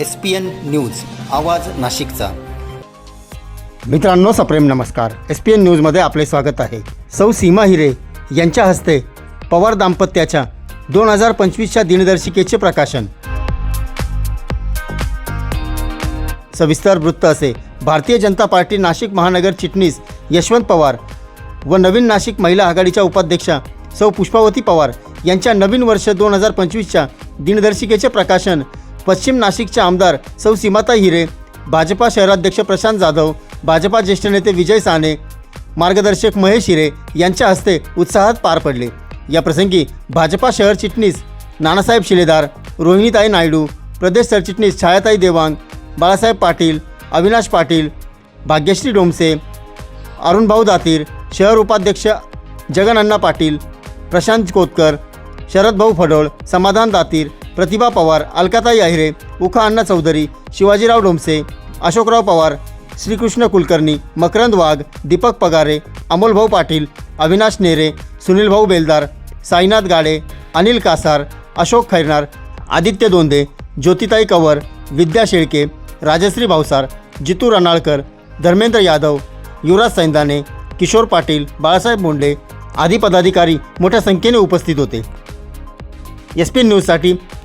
S P N news आवाज नाशिकचा. मित्रांनो सप्रेम नमस्कार. एस पी एन न्यूजमध्ये आपले स्वागत आहे. सौ सीमा हिरे यांच्या हस्ते पवार दाम्पत्याच्या दोन हजार पंचवीसच्या दिनदर्शिकेचे प्रकाशन. सविस्तर वृत्त असे. भारतीय जनता पार्टी नाशिक महानगर चिटणीस यशवंत पवार व नवीन नाशिक महिला आघाडीच्या उपाध्यक्षा सौ पुष्पावती पवार यांच्या नवीन वर्ष दोन हजार पंचवीसच्या दिनदर्शिकेचे प्रकाशन पश्चिम नाशिकचे आमदार सौ सीमाता हिरे भाजपा शहराध्यक्ष प्रशांत जाधव भाजपा ज्येष्ठ नेते विजय साने मार्गदर्शक महेश हिरे यांच्या हस्ते उत्साहात पार पडले. या प्रसंगी भाजपा शहर चिटणीस नानासाहेब शिलेदार रोहिणीताई नायडू प्रदेश सरचिटणीस छायाताई देवांग बाळासाहेब पाटील अविनाश पाटील भाग्यश्री डोमसे अरुणभाऊ दातीर शहर उपाध्यक्ष जगनअण्णा पाटील प्रशांत कोतकर शरदभाऊ फडोळ समाधान दातीर प्रतिभा पवार अलकाताई अहिरे उखा अण्णा चौधरी शिवाजीराव डोमसे अशोकराव पवार श्रीकृष्ण कुलकर्णी मकरंद वाघ दीपक पगारे अमोलभाऊ पाटील अविनाश नेरे सुनीलभाऊ बेलदार साईनाथ गाडे अनिल कासार अशोक खैरनार आदित्य दोंदे ज्योतिताई कवर विद्या शेळके राजश्री भावसार जितू रणाळकर धर्मेंद्र यादव युवराज सैंदाने किशोर पाटील बाळासाहेब मुंडे आदी पदाधिकारी मोठ्या संख्येने उपस्थित होते. एस पी न्यूजसाठी